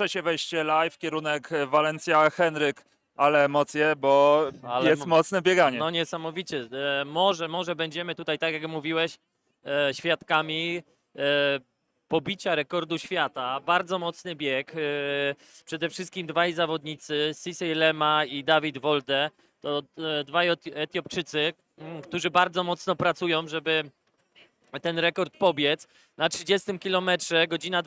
trzecie wejście live, kierunek Walencja, Henryk, ale emocje, bo Ale jest mo- mocne bieganie. No niesamowicie. E, może, może będziemy tutaj, tak jak mówiłeś, e, świadkami e, pobicia rekordu świata. Bardzo mocny bieg. E, przede wszystkim dwaj zawodnicy, Sisej Lema i Dawid Wolde. To e, dwaj Eti- Etiopczycy, mm, którzy bardzo mocno pracują, żeby ten rekord pobiec. Na 30 kilometrze godzina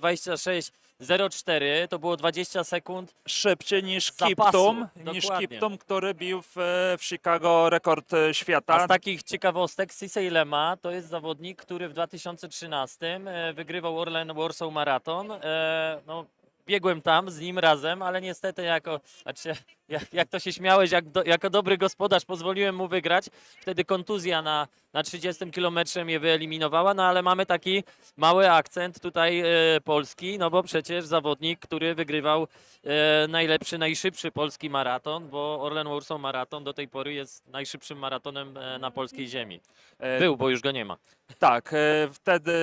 26.04 to było 20 sekund Szybciej niż Zapasu, Kiptum, niż dokładnie. Kiptum, który bił w, w Chicago rekord e, świata. A z takich ciekawostek, Sisej Lema to jest zawodnik, który w 2013 e, wygrywał Orlen Warsaw Marathon. E, No, biegłem tam z nim razem, ale niestety jako, znaczy, jak, jak to się śmiałeś, jak do, jako dobry gospodarz pozwoliłem mu wygrać. Wtedy kontuzja na, na 30 kilometrze mnie wyeliminowała, no ale mamy taki mały akcent tutaj e, polski, no bo przecież zawodnik, który wygrywał e, najlepszy, najszybszy polski maraton, bo Orlen Warsaw Marathon do tej pory jest najszybszym maratonem e, na polskiej ziemi. E, Był, bo już go nie ma. Tak, e, wtedy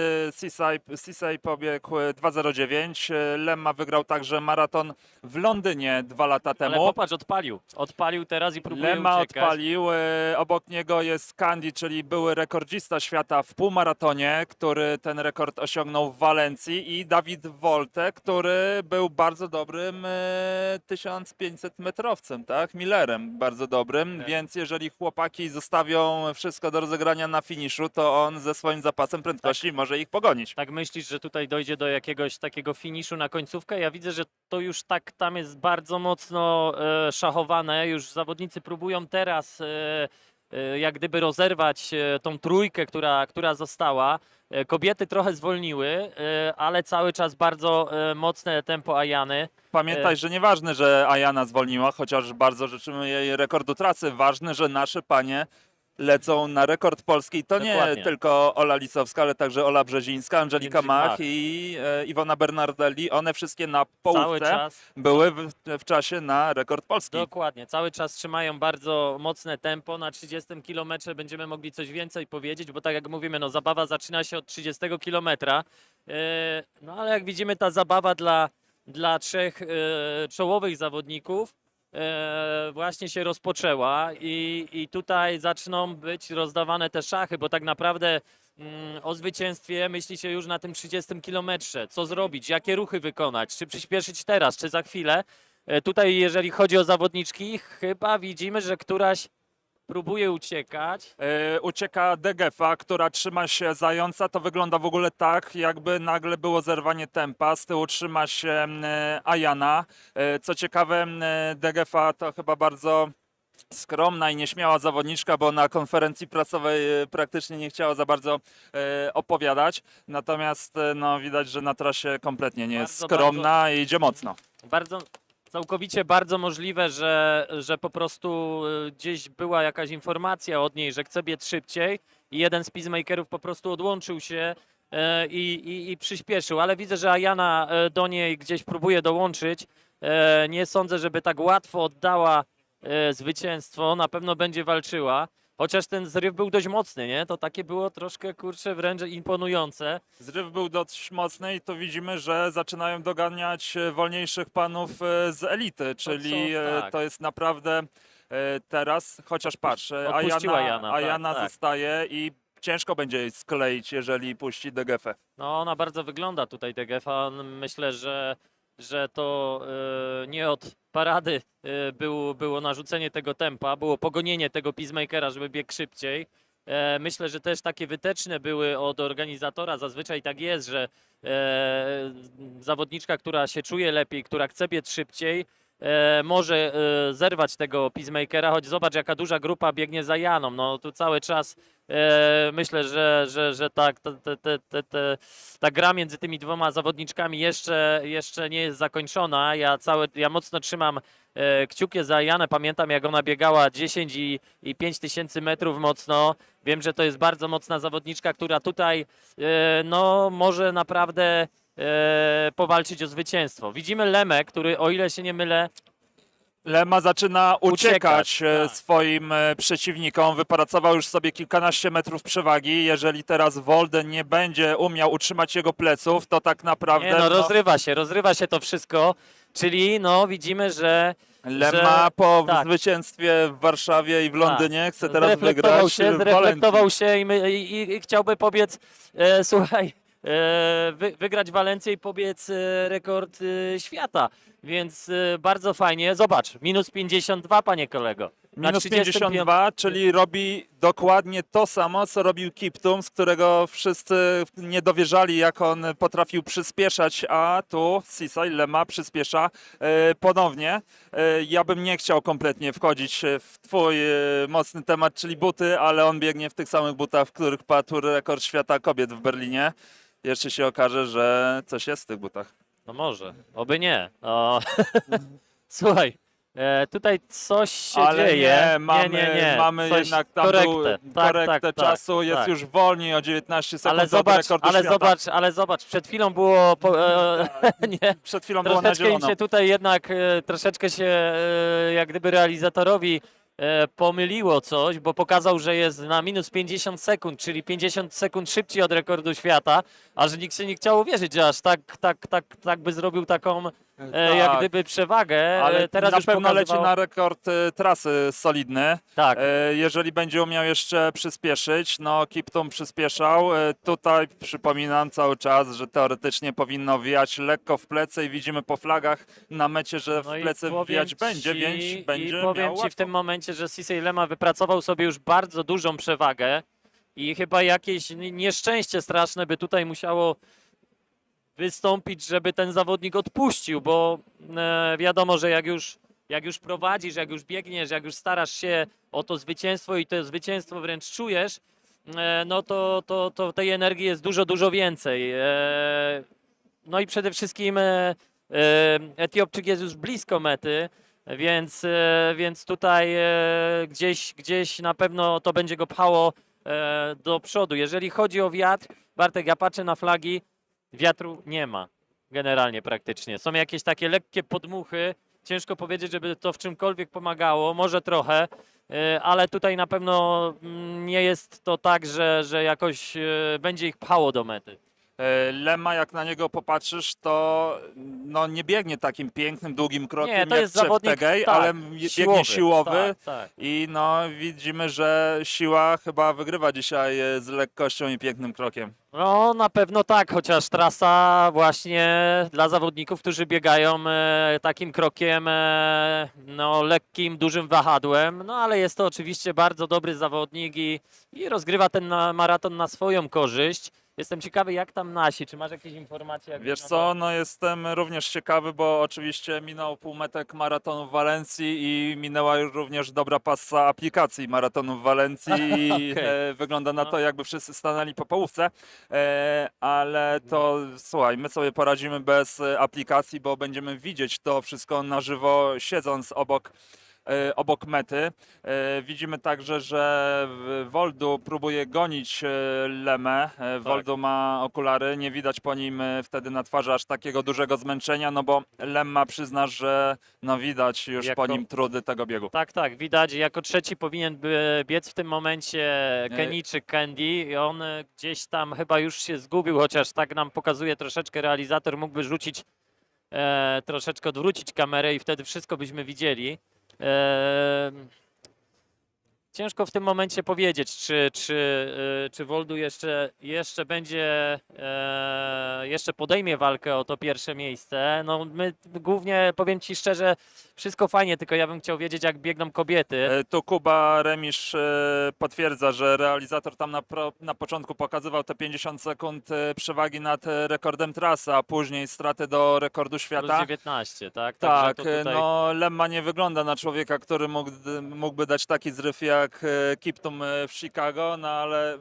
Sisay, pobiegł e, 2.09. e, Lemma wygrał także maraton w Londynie dwa lata Ale temu. popatrz, odpalił. Odpalił teraz i próbuje Lema uciekać. odpalił, e, obok niego jest Candy, czyli były rekordzista świata w półmaratonie, który ten rekord osiągnął w Walencji i Dawid Wolte, który był bardzo dobrym e, 1500 metrowcem, tak? Millerem bardzo dobrym, Tak. więc jeżeli chłopaki zostawią wszystko do rozegrania na finiszu, to on ze swoim zapasem prędkości może ich pogonić. Tak myślisz, że tutaj dojdzie do jakiegoś takiego finiszu na końcówkę? Ja widzę, że to już tak tam jest bardzo mocno e, szachowane. Już zawodnicy próbują teraz e, e, jak gdyby rozerwać e, tą trójkę, która, która została. Kobiety trochę zwolniły, ale cały czas bardzo mocne tempo Ajany. Pamiętaj, że nieważne, że Ajana zwolniła, chociaż bardzo życzymy jej rekordu trasy. Ważne, że nasze panie lecą na rekord polski. To nie Dokładnie. tylko Ola Licowska, ale także Ola Brzezińska, Angelika Mach Mach. i e, Iwona Bernardelli. One wszystkie na Cały połówce czas były w, w czasie na rekord polski. Dokładnie, cały czas trzymają bardzo mocne tempo. Na 30 kilometrze będziemy mogli coś więcej powiedzieć, bo tak jak mówimy, no zabawa zaczyna się od 30 kilometra. E, No ale jak widzimy, ta zabawa dla, dla trzech e, czołowych zawodników e, właśnie się rozpoczęła i, i tutaj zaczną być rozdawane te szachy, bo tak naprawdę mm, o zwycięstwie myśli się już na tym 30 kilometrze. Co zrobić, jakie ruchy wykonać, czy przyspieszyć teraz, czy za chwilę. E, Tutaj, jeżeli chodzi o zawodniczki, chyba widzimy, że któraś próbuje uciekać. E, ucieka Degefa, która trzyma się zająca. To wygląda w ogóle tak, jakby nagle było zerwanie tempa. Z tyłu trzyma się e, Ajana. E, co ciekawe, e, Degefa to chyba bardzo skromna i nieśmiała zawodniczka, bo na konferencji prasowej praktycznie nie chciała za bardzo e, opowiadać. Natomiast e, no, widać, że na trasie kompletnie nie jest Bardzo, skromna i idzie mocno. Bardzo, całkowicie bardzo możliwe, że, że po prostu y, gdzieś była jakaś informacja od niej, że chce biec szybciej i jeden z peacemakerów po prostu odłączył się e, i, i, i przyspieszył, ale widzę, że Ajana e, do niej gdzieś próbuje dołączyć. Nie sądzę, żeby tak łatwo oddała zwycięstwo, na pewno będzie walczyła. Chociaż ten zryw był dość mocny, nie? To takie było troszkę, kurczę, wręcz imponujące. Zryw był dość mocny i to widzimy, że zaczynają doganiać e, wolniejszych panów e, z elity, czyli są, e, tak. to jest naprawdę teraz, chociaż patrz, odpuściła Ajana, Jana, tak, Ajana tak. zostaje i ciężko będzie jej skleić, jeżeli puści Degefę. No, ona bardzo wygląda tutaj, Degefa. Myślę, że, że to e, nie od parady e, było, narzucenie tego tempa, było pogonienie tego peacemakera, żeby biegł szybciej. E, myślę, że też takie wytyczne były od organizatora. Zazwyczaj tak jest, że zawodniczka, która się czuje lepiej, która chce biec szybciej, może zerwać tego peacemakera, choć zobacz, jaka duża grupa biegnie za Janą. No, tu cały czas myślę, że, że, że tak, ta gra między tymi dwoma zawodniczkami jeszcze, jeszcze nie jest zakończona. Ja, całe, ja mocno trzymam e, kciukie za Janę. Pamiętam, jak ona biegała 10 i, i 5 tysięcy metrów mocno. Wiem, że to jest bardzo mocna zawodniczka, która tutaj e, no, może naprawdę e, powalczyć o zwycięstwo. Widzimy Lemę, który, o ile się nie mylę, Lema zaczyna uciekać, Uciekać, e, tak. swoim e, przeciwnikom. Wypracował już sobie kilkanaście metrów przewagi. Jeżeli teraz Wolden nie będzie umiał utrzymać jego pleców, to tak naprawdę Nie, no rozrywa się, rozrywa się to wszystko, czyli no widzimy, że Lema że- po tak. zwycięstwie w Warszawie i w Londynie chce teraz wygrać się, zreflektował się i, my, i, i, i chciałby pobiec, e, słuchaj, e, wy, wygrać Walencję i pobiec rekord e, świata, więc e, bardzo fajnie. Zobacz, minus 52, panie kolego. Na Minus 35 52, czyli robi dokładnie to samo, co robił Kiptum, z którego wszyscy nie dowierzali, jak on potrafił przyspieszać, a tu Sisaj Lema przyspiesza e, ponownie. E, ja bym nie chciał kompletnie wchodzić w twój e, mocny temat, czyli buty, ale on biegnie w tych samych butach, w których padł rekord świata kobiet w Berlinie. Jeszcze się okaże, że coś jest w tych butach. No może, oby nie. O. Słuchaj, e, tutaj coś się Ale dzieje. nie, mamy, nie, nie, nie. mamy coś, jednak tam korektę. Tak, korektę tak, czasu, jest tak. już wolniej o 19 sekund Ale od zobacz, rekordu ale świata. zobacz, ale zobacz, przed chwilą było, po, e, nie, Przed chwilą było na troszeczkę im zielono. się tutaj jednak, e, troszeczkę się e, jak gdyby realizatorowi pomyliło coś, bo pokazał, że jest na minus 50 sekund, czyli 50 sekund szybciej od rekordu świata, a że nikt się nie chciał uwierzyć, że aż tak, tak, tak, tak by zrobił taką e, jak Tak, gdyby przewagę. ale E, Teraz na już pewno leci pokazywał- na rekord e, trasy solidny. Tak, E, Jeżeli będzie umiał jeszcze przyspieszyć, no Kiptum przyspieszał. E, Tutaj przypominam cały czas, że teoretycznie powinno wijać lekko w plecy i widzimy po flagach na mecie, że w No i plecy powiem wijać będzie, ci- więc będzie I powiem miał ci w łatwo. tym momencie, że Cissy Lema wypracował sobie już bardzo dużą przewagę i chyba jakieś nieszczęście straszne by tutaj musiało wystąpić, żeby ten zawodnik odpuścił, bo e, wiadomo, że jak już, jak już prowadzisz, jak już biegniesz, jak już starasz się o to zwycięstwo i to zwycięstwo wręcz czujesz, e, no to, to, to tej energii jest dużo, dużo więcej. E, no i przede wszystkim Etiopczyk jest już blisko mety, więc, więc tutaj gdzieś, gdzieś na pewno to będzie go pchało do przodu. Jeżeli chodzi o wiatr, Bartek, ja patrzę na flagi, wiatru nie ma generalnie praktycznie. Są jakieś takie lekkie podmuchy, ciężko powiedzieć, żeby to w czymkolwiek pomagało, może trochę, e, ale tutaj na pewno mm, nie jest to tak, że, że jakoś e, będzie ich pchało do mety. E, Lema, jak na niego popatrzysz, to no, nie biegnie takim pięknym, długim krokiem Nie, to jak jest zawodnik tak, ale biegnie siłowy. Tak, tak. I no widzimy, że siła chyba wygrywa dzisiaj e, z lekkością i pięknym krokiem. No na pewno tak, chociaż trasa właśnie dla zawodników, którzy biegają e, takim krokiem, no lekkim, dużym wahadłem, no ale jest to oczywiście bardzo dobry zawodnik i, i rozgrywa ten maraton na swoją korzyść. Jestem ciekawy jak tam nasi, czy masz jakieś informacje? Jak Wiesz co, no jestem również ciekawy, bo oczywiście minął półmetek maratonu w Walencji i minęła już również dobra pasa aplikacji maratonu w Walencji i Okej. e, wygląda na No. to, jakby wszyscy stanęli po połówce, e, ale to słuchaj, my sobie poradzimy bez e, aplikacji, bo będziemy widzieć to wszystko na żywo, siedząc obok obok mety. E, Widzimy także, że Woldu próbuje gonić e, Lemę. Tak. E, Woldu ma okulary, nie widać po nim e, wtedy na twarzy aż takiego dużego zmęczenia, no bo Lemma przyzna, że no widać już Jako- po nim trudy tego biegu. Tak, tak, widać. Jako trzeci powinien by biec w tym momencie Kenijczyk Candy i on e, gdzieś tam chyba już się zgubił, chociaż tak nam pokazuje troszeczkę realizator, mógłby rzucić, e, troszeczkę odwrócić kamerę i wtedy wszystko byśmy widzieli. E, ciężko w tym momencie powiedzieć, czy, czy, e, czy Woldu jeszcze, jeszcze będzie, e, jeszcze podejmie walkę o to pierwsze miejsce. No my głównie, powiem Ci szczerze, wszystko fajnie, tylko ja bym chciał wiedzieć, jak biegną kobiety. E, Tu Kuba Remisz e, potwierdza, że realizator tam na, pro, na początku pokazywał te 50 sekund e, przewagi nad e, rekordem trasy, a później straty do rekordu Plus świata. 19, tak? Tak, to tutaj... no Lemma nie wygląda na człowieka, który mógł, mógłby dać taki zryw jak e, Kiptum e, w Chicago, no ale e,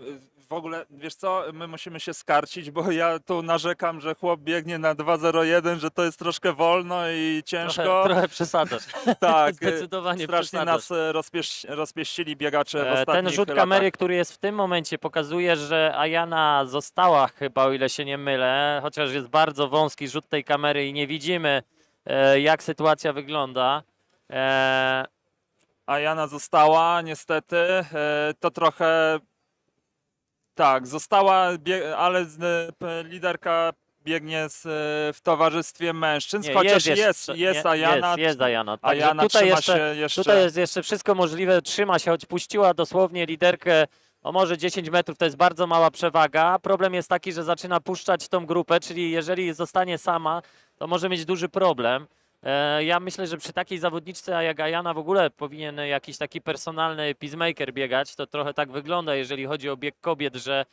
w ogóle, wiesz co, my musimy się skarcić, bo ja tu narzekam, że chłop biegnie na 2.01, że to jest troszkę wolno i ciężko. Trochę, trochę przesadzasz. tak, Zdecydowanie strasznie przesadzasz. nas rozpieś, rozpieścili biegacze w E, ostatnich Ten rzut latach. kamery, który jest w tym momencie, pokazuje, że Ayana została chyba, o ile się nie mylę, chociaż jest bardzo wąski rzut tej kamery i nie widzimy, e, jak sytuacja wygląda. E, A Jana została niestety. e, To trochę. Tak, została, ale liderka biegnie z, e, w towarzystwie mężczyzn, nie, chociaż jest, jeszcze- jest, nie, Ajana. Jest, jest Ajana. Ajana tutaj trzyma jeszcze, się jeszcze. Tutaj jest jeszcze wszystko możliwe, trzyma się, choć puściła dosłownie liderkę o może 10 metrów, to jest bardzo mała przewaga. Problem jest taki, że zaczyna puszczać tą grupę, czyli jeżeli zostanie sama, to może mieć duży problem. E, Ja myślę, że przy takiej zawodniczce jak Ajana w ogóle powinien jakiś taki personalny peacemaker biegać. To trochę tak wygląda, jeżeli chodzi o bieg kobiet, że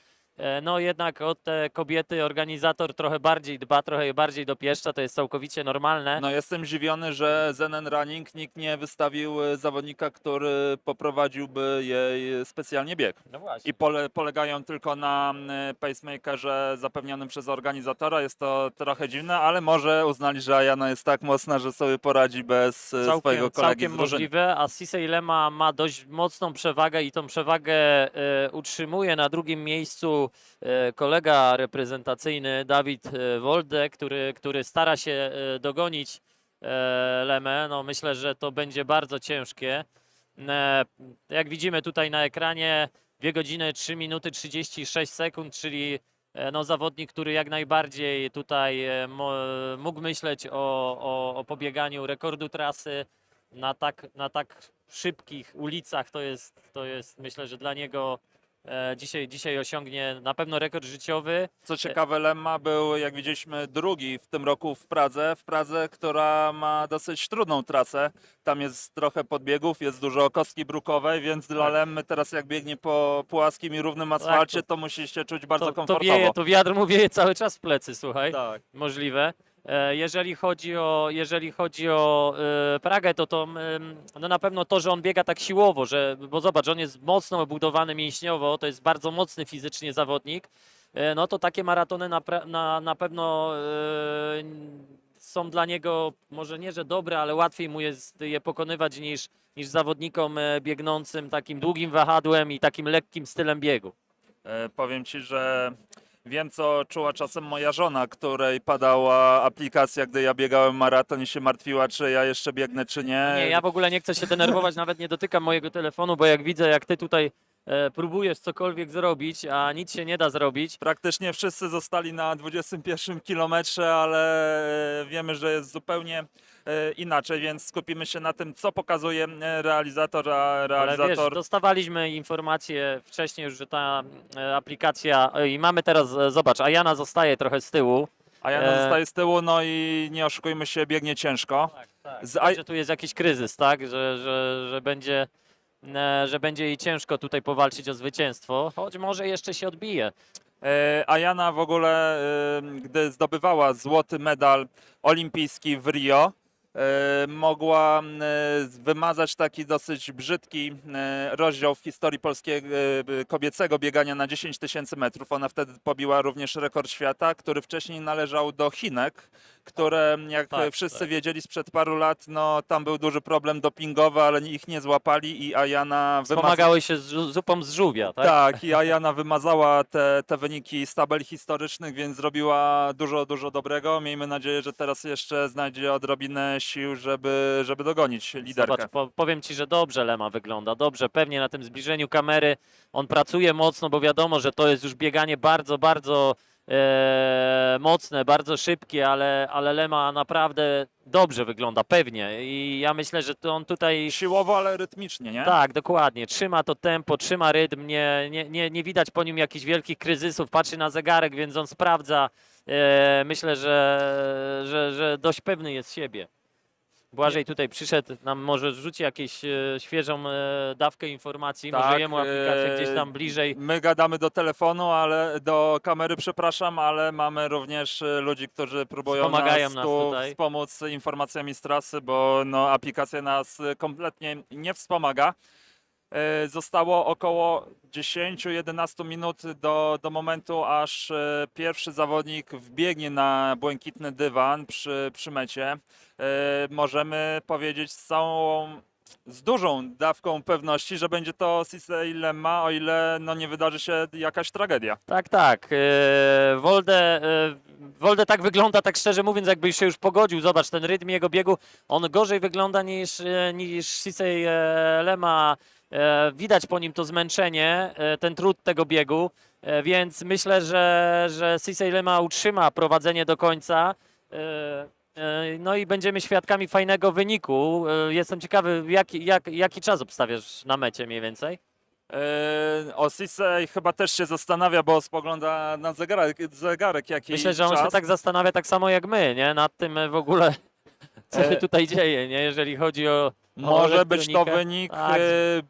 no jednak o te kobiety organizator trochę bardziej dba, trochę je bardziej dopieszcza, to jest całkowicie normalne. No jestem zdziwiony, że ZNN Running nikt nie wystawił e, zawodnika, który poprowadziłby jej specjalnie bieg. No właśnie. I pole, polegają tylko na e, pacemakerze zapewnionym przez organizatora. Jest to trochę dziwne, ale może uznali, że Ajana jest tak mocna, że sobie poradzi bez e, swojego Całkiem, kolegi całkiem możliwe, a Sisej Lema ma dość mocną przewagę i tą przewagę e, utrzymuje na drugim miejscu e, kolega reprezentacyjny Dawid e, Wolde, który, który stara się e, dogonić Lemę. No, myślę, że to będzie bardzo ciężkie. Jak widzimy tutaj na ekranie 2 godziny 3 minuty 36 sekund, czyli no, zawodnik, który jak najbardziej tutaj mógł myśleć o, o, o pobieganiu rekordu trasy na tak, na tak szybkich ulicach. To jest, to jest myślę, że dla niego dzisiaj, dzisiaj osiągnie na pewno rekord życiowy. Co ciekawe, Lemma był, jak widzieliśmy, drugi w tym roku w Pradze. W Pradze, która ma dosyć trudną trasę. Tam jest trochę podbiegów, jest dużo kostki brukowej, więc dla Tak. Lemmy teraz jak biegnie po płaskim i równym asfalcie, to musi się czuć bardzo to, to, komfortowo. wieje, to wiatr mu wieje cały czas w plecy, słuchaj. Tak. możliwe. E, Jeżeli chodzi o, jeżeli chodzi o e, Pragę, to, to no na pewno to, że on biega tak siłowo, że, bo zobacz, on jest mocno obudowany mięśniowo, to jest bardzo mocny fizycznie zawodnik, e, no to takie maratony na, na, na pewno są dla niego może nie, że dobre, ale łatwiej mu jest je pokonywać niż, niż zawodnikom biegnącym takim długim wahadłem i takim lekkim stylem biegu. Powiem ci, że wiem, co czuła czasem moja żona, której padała aplikacja, gdy ja biegałem maraton i się martwiła, czy ja jeszcze biegnę, czy nie. Nie, ja w ogóle nie chcę się denerwować, nawet nie dotykam mojego telefonu, bo jak widzę, jak ty tutaj e, próbujesz cokolwiek zrobić, a nic się nie da zrobić, Praktycznie wszyscy zostali na 21 kilometrze, ale wiemy, że jest zupełnie e, inaczej, więc skupimy się na tym, co pokazuje e, realizator, a ale wiesz, realizator dostawaliśmy informację wcześniej już, że ta e, aplikacja, e, i mamy teraz, e, zobacz, Ajana zostaje trochę z tyłu. a ja e, zostaje z tyłu, no i nie oszukujmy się, biegnie ciężko. Tak, tak. Z Że tu jest jakiś kryzys, tak, że, że, że będzie... e, Że będzie jej ciężko tutaj powalczyć o zwycięstwo, choć może jeszcze się odbije. E, A Jana w ogóle, e, gdy zdobywała złoty medal olimpijski w Rio, mogła wymazać taki dosyć brzydki rozdział w historii polskiego kobiecego biegania na 10 tysięcy metrów. Ona wtedy pobiła również rekord świata, który wcześniej należał do Chinek, które jak Tak, wszyscy tak. wiedzieli sprzed paru lat, no tam był duży problem dopingowy, ale ich nie złapali i Ajana wymazała. Pomagały się z zupą z żółwia, tak? Tak, i Ajana wymazała te, te wyniki z tabel historycznych, więc zrobiła dużo, dużo dobrego. Miejmy nadzieję, że teraz jeszcze znajdzie odrobinę sił, żeby, żeby dogonić liderkę. Zobacz, po, powiem ci, że dobrze Lema wygląda, dobrze, pewnie na tym zbliżeniu kamery on pracuje mocno, bo wiadomo, że to jest już bieganie bardzo, bardzo e, mocne, bardzo szybkie, ale, ale Lema naprawdę dobrze wygląda, pewnie i ja myślę, że to on tutaj... Siłowo, ale rytmicznie, nie? Tak, dokładnie. Trzyma to tempo, trzyma rytm. Nie, nie, nie, nie widać po nim jakichś wielkich kryzysów. Patrzy na zegarek, więc on sprawdza. E, myślę, że, że, że dość pewny jest siebie. Błażej tutaj przyszedł, nam może rzuci jakąś e, świeżą e, dawkę informacji, może Tak, jemu aplikacja e, gdzieś tam bliżej. My gadamy do telefonu, ale do kamery, przepraszam, ale mamy również e, ludzi, którzy próbują Wspomagają nas tu tutaj. wspomóc informacjami z trasy, bo no, aplikacja nas e, kompletnie nie wspomaga. E, Zostało około 10-11 minut do, do momentu, aż e, pierwszy zawodnik wbiegnie na błękitny dywan przy, przy mecie. E, Możemy powiedzieć z całą z dużą dawką pewności, że będzie to Cissy Lemma, o ile no, nie wydarzy się jakaś tragedia. Tak, tak. Wolde, Wolde tak wygląda, tak szczerze mówiąc, jakbyś się już pogodził. Zobacz, ten rytm jego biegu, on gorzej wygląda niż, niż Sisej e, Lema. E, Widać po nim to zmęczenie, e, ten trud tego biegu, e, więc myślę, że, że Sisej Lema utrzyma prowadzenie do końca. No i będziemy świadkami fajnego wyniku. Jestem ciekawy, jaki, jak, jaki czas obstawiasz na mecie mniej więcej? O Cissy chyba też się zastanawia, bo spogląda na zegarek, zegarek jaki Myślę, że on czas. się tak zastanawia tak samo jak my, nie? Nad tym w ogóle, co się E, tutaj dzieje, nie? Jeżeli chodzi o. o Może być to elektronikę. wynik Tak. e,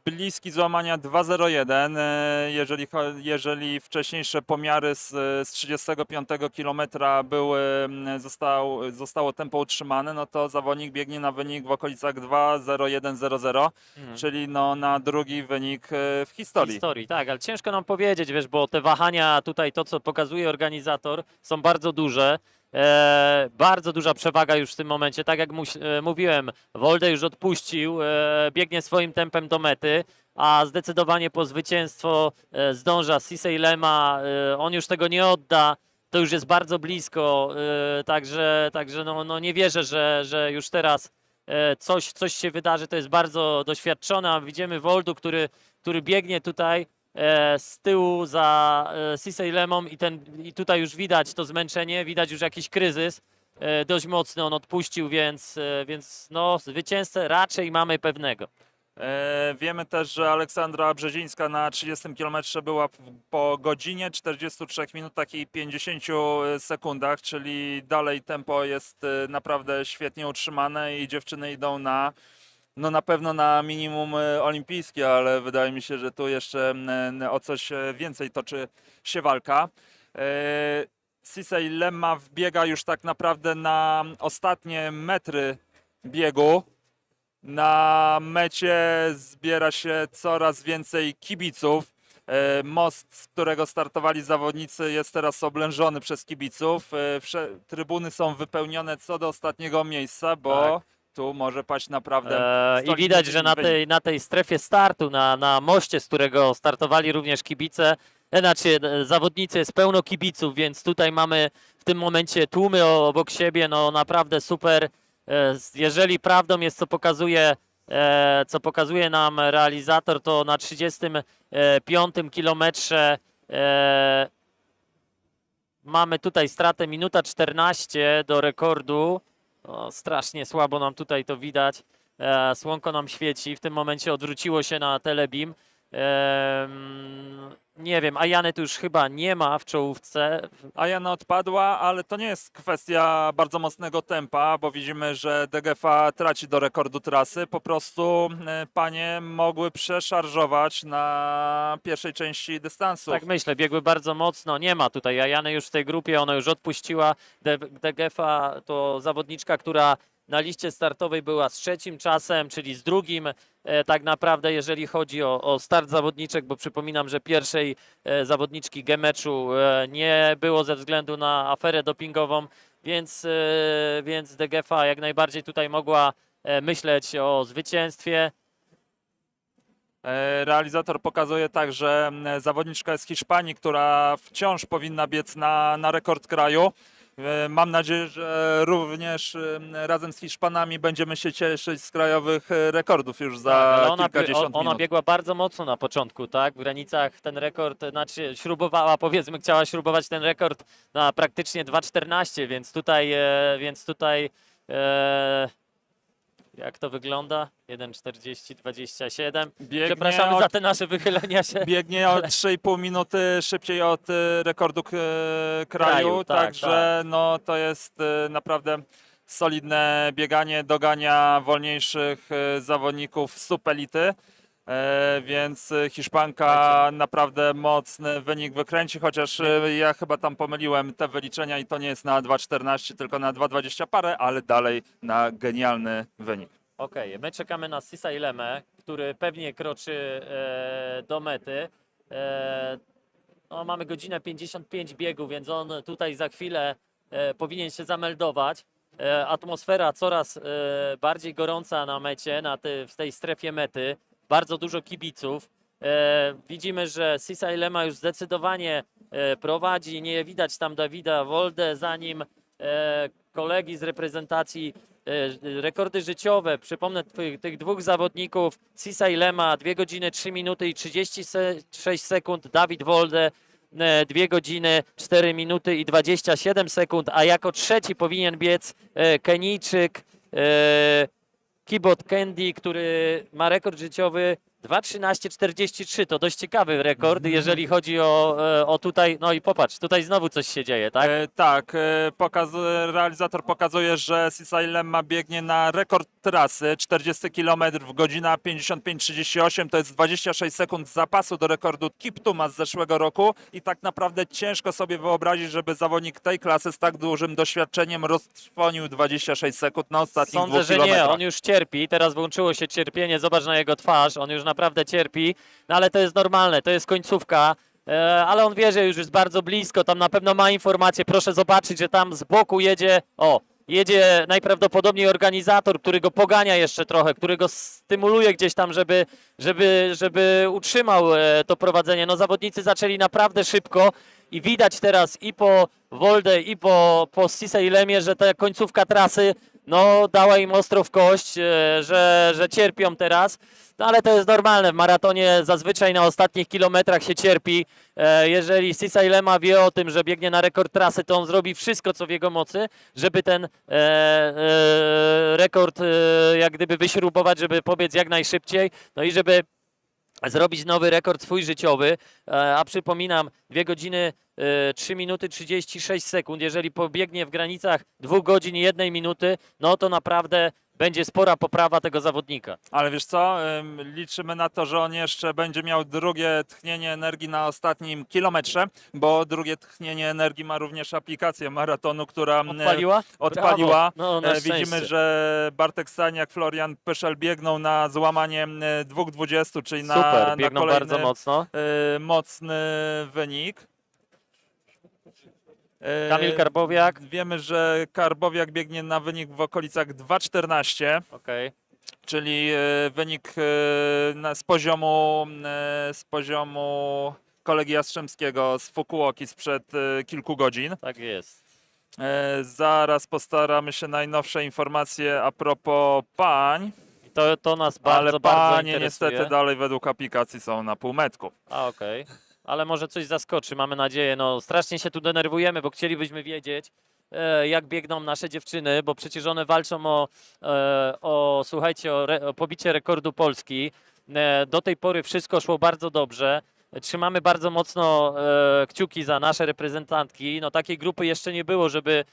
bliski złamania 2.01. E, jeżeli, cho- jeżeli wcześniejsze pomiary z, z 35 km były, m, został, zostało tempo utrzymane, no to zawodnik biegnie na wynik w okolicach 2.01.00, Mhm. czyli no na drugi wynik e, w historii. historii, tak, ale ciężko nam powiedzieć, wiesz, bo te wahania tutaj, to co pokazuje organizator, są bardzo duże. E, bardzo duża przewaga już w tym momencie. Tak jak e, mówiłem, Wolde już odpuścił, e, biegnie swoim tempem do mety, a zdecydowanie po zwycięstwo zdąża Sisej Lema. On już tego nie odda. To już jest bardzo blisko, także, także no, no nie wierzę, że, że już teraz coś, coś się wydarzy. To jest bardzo doświadczony, a widzimy Woldu, który, który biegnie tutaj z tyłu za e, Sisej Lemą i, ten, i tutaj już widać to zmęczenie, widać już jakiś kryzys. E, dość mocny on odpuścił, więc, e, więc no, zwycięzcę raczej mamy pewnego. E, wiemy też, że Aleksandra Brzezińska na 30 km była po godzinie, 43 minutach i 50 sekundach, czyli dalej tempo jest e, naprawdę świetnie utrzymane i dziewczyny idą na no na pewno na minimum e, olimpijskie, ale wydaje mi się, że tu jeszcze o coś e, więcej toczy się walka. E, Sisej Lemma wbiega już tak naprawdę na ostatnie metry biegu. Na mecie zbiera się coraz więcej kibiców. Most, z którego startowali zawodnicy, jest teraz oblężony przez kibiców. Trybuny są wypełnione co do ostatniego miejsca, bo tu może paść naprawdę. E, I widać, że na tej, na tej strefie startu, na, na moście, z którego startowali również kibice, e, znaczy e, zawodnicy, jest pełno kibiców, więc tutaj mamy w tym momencie tłumy obok siebie, no naprawdę super. Jeżeli prawdą jest, co pokazuje, co pokazuje nam realizator, to na 35 kilometrze mamy tutaj stratę minuta 14 do rekordu. O, strasznie słabo nam tutaj to widać. E, słonko nam świeci. W tym momencie odwróciło się na telebim. Nie wiem, Ajany tu już chyba nie ma w czołówce. Ajana odpadła, ale to nie jest kwestia bardzo mocnego tempa, bo widzimy, że DGFA traci do rekordu trasy. Po prostu e, panie mogły przeszarżować na pierwszej części dystansu. Tak myślę, biegły bardzo mocno. Nie ma tutaj Ajany już w tej grupie, ona już odpuściła. Degefa to zawodniczka, która na liście startowej była z trzecim czasem, czyli z drugim e, tak naprawdę, jeżeli chodzi o, o start zawodniczek, bo przypominam, że pierwszej e, zawodniczki Gemeczu e, nie było ze względu na aferę dopingową, więc, więc Degefa jak najbardziej tutaj mogła myśleć o zwycięstwie. Realizator pokazuje także m, zawodniczka z Hiszpanii, która wciąż powinna biec na, na rekord kraju. E, Mam nadzieję, że również em, razem z Hiszpanami będziemy się cieszyć z krajowych e, rekordów już za Tak, ona, kilkadziesiąt ona minut. biegła bardzo mocno na początku, tak? W granicach ten rekord, znaczy śrubowała, powiedzmy, chciała śrubować ten rekord na praktycznie 2,14, więc tutaj, e, więc tutaj e, jak to wygląda? 1,40,27. Biegnie Przepraszamy od, za te nasze wychylenia się. biegnie o 3,5 minuty szybciej od e, rekordu k- kraju, Kraju, tak, także no, to jest e, naprawdę solidne bieganie, dogania wolniejszych e, zawodników z supelity. E, więc Hiszpanka naprawdę mocny wynik wykręci, chociaż e, ja chyba tam pomyliłem te wyliczenia i to nie jest na 2,14, tylko na 2,20 parę, ale dalej na genialny wynik. Okej, my czekamy na Sisa Ilemę, który pewnie kroczy e, do mety. E, no, mamy godzinę 55 biegu, więc on tutaj za chwilę e, powinien się zameldować. e, atmosfera coraz e, bardziej gorąca na mecie, na te, w tej strefie mety. Bardzo dużo kibiców. E, widzimy, że Sisa Ilema już zdecydowanie e, prowadzi. Nie widać tam Dawida Wolde, za nim e, kolegi z reprezentacji rekordy życiowe. Przypomnę tych dwóch zawodników. Sisa Ilema 2 godziny 3 minuty i 36 sekund. Dawid Wolde 2 godziny 4 minuty i 27 sekund, a jako trzeci powinien biec Kenijczyk Kibot Kendi, który ma rekord życiowy 2.13.43. To dość ciekawy rekord, jeżeli chodzi o, e, o tutaj. No i popatrz, tutaj znowu coś się dzieje, tak? E, tak, e, pokazuje, realizator pokazuje, że Sisa Lemma biegnie na rekord trasy 40 km w godzina 55.38, to jest 26 sekund zapasu do rekordu Kiptuma z zeszłego roku i tak naprawdę ciężko sobie wyobrazić, żeby zawodnik tej klasy z tak dużym doświadczeniem roztrwonił 26 sekund na ostatnich Sądzę, dwóch że nie, on już cierpi, teraz włączyło się cierpienie, zobacz na jego twarz, on już naprawdę cierpi, no ale to jest normalne, to jest końcówka, e, ale on wie, że już jest bardzo blisko, tam na pewno ma informacje, proszę zobaczyć, że tam z boku jedzie, o, jedzie najprawdopodobniej organizator, który go pogania jeszcze trochę, który go stymuluje gdzieś tam, żeby, żeby, żeby utrzymał e, to prowadzenie. No zawodnicy zaczęli naprawdę szybko i widać teraz i po Wolde i po, po Sisej Lemie, że ta końcówka trasy no dała im ostro w kość, e, że, że cierpią teraz. No ale to jest normalne, w maratonie zazwyczaj na ostatnich kilometrach się cierpi. E, Jeżeli Sisa Lema wie o tym, że biegnie na rekord trasy, to on zrobi wszystko, co w jego mocy, żeby ten e, e, rekord jak gdyby wyśrubować, żeby pobiec jak najszybciej, no i żeby zrobić nowy rekord swój życiowy, a przypominam, 2 godziny e, 3 minuty 36 sekund, jeżeli pobiegnie w granicach 2 godzin i 1 minuty, no to naprawdę będzie spora poprawa tego zawodnika. Ale wiesz co, ym, liczymy na to, że on jeszcze będzie miał drugie tchnienie energii na ostatnim kilometrze, bo drugie tchnienie energii ma również aplikacja maratonu, która Odpaliła? odpaliła. No, na E, Widzimy, że Bartek Staniak, Florian Pyszel biegną na złamanie e, 2.20, czyli na, Super, na biegną kolejny bardzo mocno. e, mocny wynik. E, Kamil Karbowiak. Wiemy, że Karbowiak biegnie na wynik w okolicach 2.14 Okej. czyli e, wynik e, z poziomu z poziomu kolegi Jastrzębskiego z Fukuoki sprzed kilku godzin. Tak jest. Zaraz postaramy się najnowsze informacje a propos pań, to, to nas bardzo, ale bardzo panie interesuje. niestety dalej według aplikacji są na półmetku. A, okej. Ale może coś zaskoczy, mamy nadzieję. No, strasznie się tu denerwujemy, bo chcielibyśmy wiedzieć, e, jak biegną nasze dziewczyny, bo przecież one walczą o, e, o słuchajcie, o, re, o pobicie rekordu Polski. E, do tej pory wszystko szło bardzo dobrze. Trzymamy bardzo mocno kciuki za nasze reprezentantki. No takiej grupy jeszcze nie było, żeby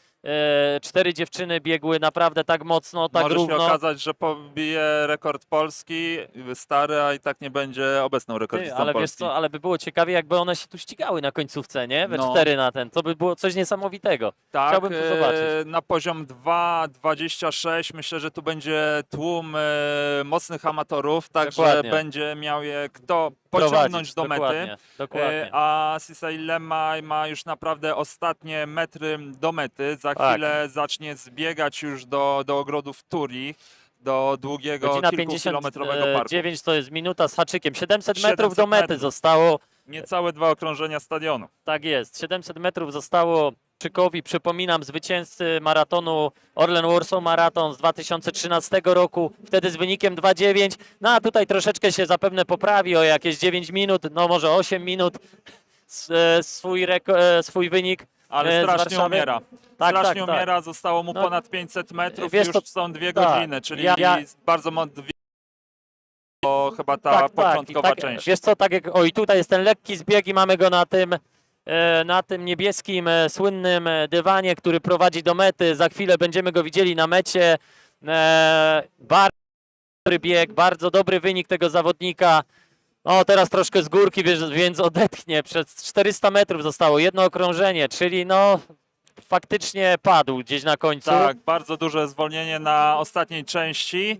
cztery dziewczyny biegły naprawdę tak mocno, tak Może równo. się okazać, że pobije rekord Polski stary, a i tak nie będzie obecną Ty, rekordistą ale wiesz Polski. co, ale by było ciekawie, jakby one się tu ścigały na końcówce, nie? We No. cztery na ten. To by było coś niesamowitego. Tak, Chciałbym to e, zobaczyć. na poziom 2,26 myślę, że tu będzie tłum e, mocnych amatorów, także Dokładnie. będzie miał je kto pociągnąć Prowadzić. do mety. Dokładnie. Dokładnie. E, A Sisai Lema ma już naprawdę ostatnie metry do mety. Za Tak. chwilę zacznie zbiegać już do, do ogrodów Turi, do długiego Godzina kilkukilometrowego parku. 59 to jest minuta z haczykiem. 700 metrów 700 do mety metrów. zostało. Niecałe dwa okrążenia stadionu. Tak jest. 700 metrów zostało Czykowi. Przypominam, zwycięzcy maratonu Orlen Warsaw Marathon z 2013 roku. Wtedy z wynikiem 2,9. No a tutaj troszeczkę się zapewne poprawi o jakieś 9 minut, no może 8 minut e, swój, e, swój wynik. Ale strasznie Warszawy. umiera. Tak, strasznie tak, tak. umiera, zostało mu No, ponad 500 metrów, wiesz już co- są dwie tak, godziny, czyli ja- ja- bardzo mocno to chyba ta tak, tak, i początkowa tak, część. Wiesz co, tak jak, o i tutaj jest ten lekki zbieg i mamy go na tym, e, na tym niebieskim, e, słynnym e, dywanie, który prowadzi do mety. Za chwilę będziemy go widzieli na mecie. Bardzo dobry bieg, bardzo dobry wynik tego zawodnika. O, teraz troszkę z górki, więc, więc odetchnie. Przez 400 metrów zostało jedno okrążenie, czyli no faktycznie padł gdzieś na końcu. Tak, bardzo duże zwolnienie na ostatniej części.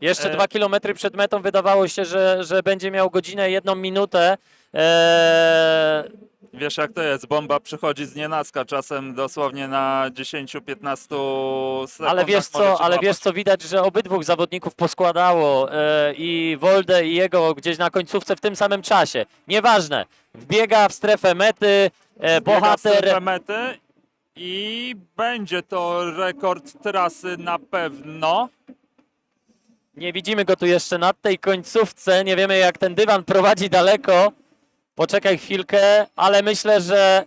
Jeszcze E, dwa kilometry przed metą wydawało się, że, że będzie miał godzinę, jedną minutę. Eee, Wiesz jak to jest, bomba przychodzi z nienacka, czasem dosłownie na 10-15 sekundach. ale wiesz co, ale wiesz co, widać, że obydwóch zawodników poskładało e, i Woldę i jego gdzieś na końcówce w tym samym czasie. Nieważne, wbiega w strefę mety, e, Biega w bohater strefę mety i będzie to rekord trasy na pewno. Nie widzimy go tu jeszcze na tej końcówce. Nie wiemy, jak ten dywan prowadzi daleko. Poczekaj chwilkę, ale myślę, że.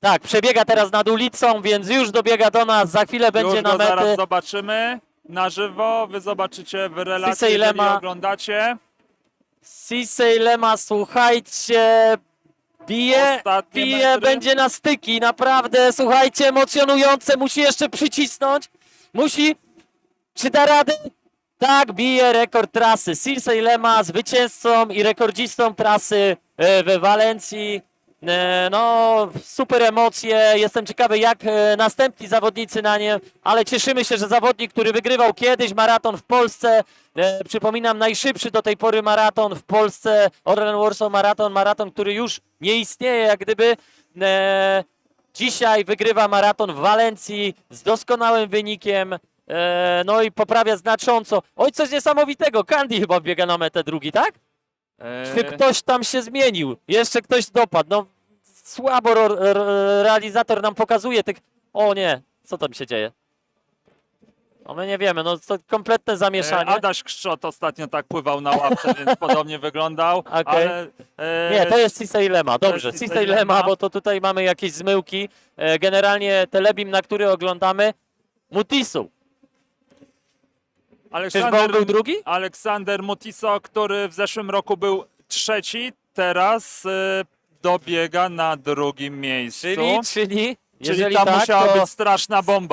Tak, przebiega teraz nad ulicą, więc już dobiega do nas. Za chwilę będzie Już na go zaraz mety. zobaczymy na żywo. Wy zobaczycie w relacji, Sisej jeżeli Lema. oglądacie. Sisej Lema, słuchajcie. Bije, Ostatnie bije, metry. będzie na styki. Naprawdę, słuchajcie, emocjonujące. Musi jeszcze przycisnąć. Musi. Czy da radę? Tak, bije rekord trasy. Silsej Lema zwycięzcą i rekordzistą trasy e, we Walencji. E, No, super emocje. Jestem ciekawy, jak e, następni zawodnicy na nie, ale cieszymy się, że zawodnik, który wygrywał kiedyś maraton w Polsce, przypominam, najszybszy do tej pory maraton w Polsce, Orlen Warsaw Maraton, maraton, który już nie istnieje, jak gdyby. Dzisiaj wygrywa maraton w Walencji z doskonałym wynikiem. E, no i poprawia znacząco. Oj, coś niesamowitego. Candy chyba biega na metę drugi, tak? E, Czy ktoś tam się zmienił? Jeszcze ktoś dopadł. No słabo ro, ro, realizator nam pokazuje tych. O nie, co tam się dzieje? No my nie wiemy, no to kompletne e, zamieszanie. Adaś Krzczot ostatnio tak pływał na łapce, więc podobnie wyglądał. Okej. Ale, e, Nie, to jest Cisej Lema, dobrze, Lema, Lema. bo to tutaj mamy jakieś zmyłki. E, Generalnie telebim, na który oglądamy, Mutisu. Aleksander, był drugi? Aleksander Mutiso, który w zeszłym roku był trzeci, teraz e, dobiega na drugim miejscu. Czyli, czyli, Czyli jeżeli tam tak, musiała to... być straszna bomba.